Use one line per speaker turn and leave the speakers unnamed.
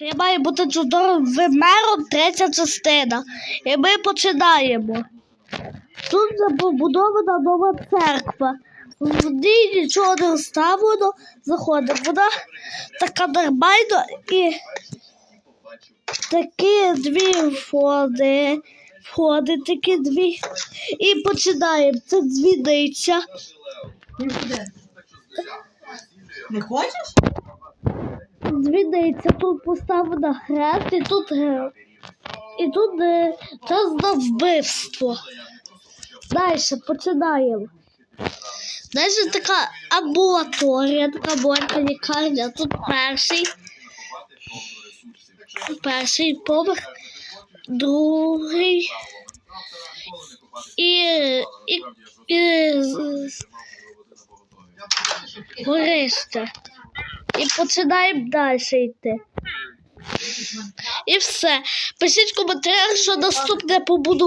Я маю бути чудовим мером третя частина. І ми починаємо. Тут побудована нова церква. В ній нічого не розставлено. Заходимо. Вона така нормальна і такі дві входи. Входи такі дві. І починаємо. Це дзвіниця.
Не хочеш?
Дзвіниця, тут поставлена хрест, і тут е, і тут е, час на вбивство. Далі починаємо. Далі така амбулаторія, така маленька лікарня. Тут перший, перший поверх, другий і, і, і, з- горище. І починаємо далі йти. І все. Пишіть в коментарях, що наступне побудувати.